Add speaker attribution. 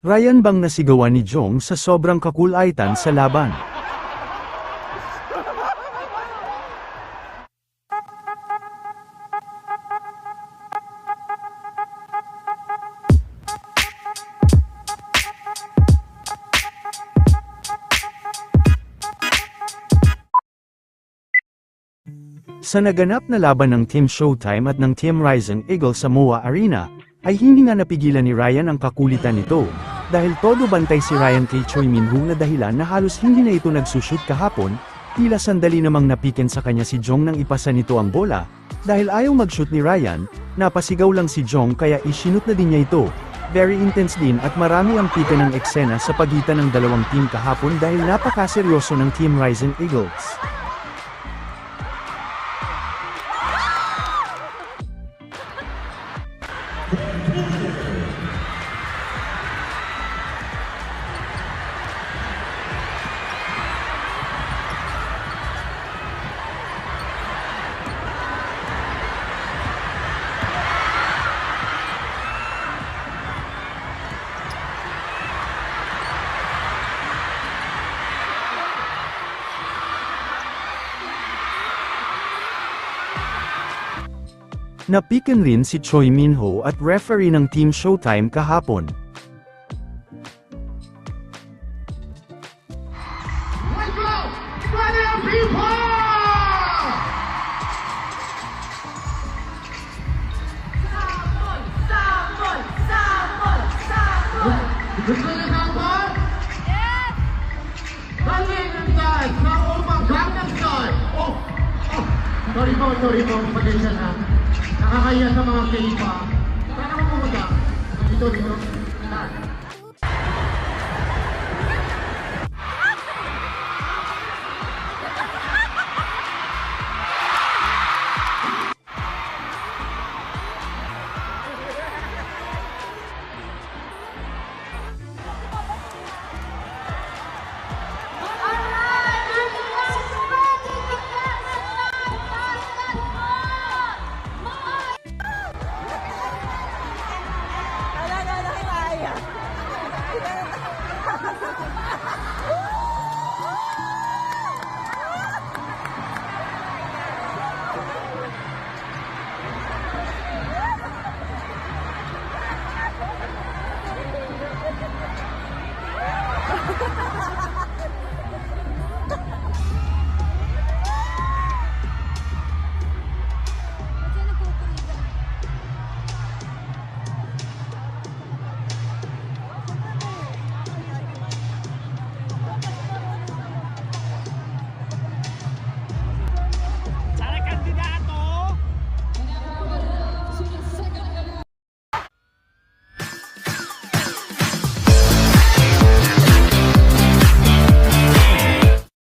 Speaker 1: Ryan bang nasigawan ni Jong sa sobrang kakulaitan sa laban? Sa naganap na laban ng Team Showtime at ng Team Rising Eagle sa MOA Arena, ay hindi nga napigilan ni Ryan ang kakulitan nito, dahil todo bantay si Ryan kay Choi Minho na dahilan na halos hindi na ito nagsushoot kahapon, tila sandali namang napiken sa kanya si Jong nang ipasa nito ang bola, dahil ayaw mag-shoot ni Ryan, napasigaw lang si Jong kaya isinut na din niya ito. Very intense din at marami ang pika ng eksena sa pagitan ng dalawang team kahapon dahil napakaseryoso ng Team Rising Eagles. Napiken rin si Choi Minho at referee ng Team Showtime kahapon.
Speaker 2: Sorry po, sorry po, pasensya na nakakaya sa mga K-pop. Saan ako pumunta? Dito, dito. Saan?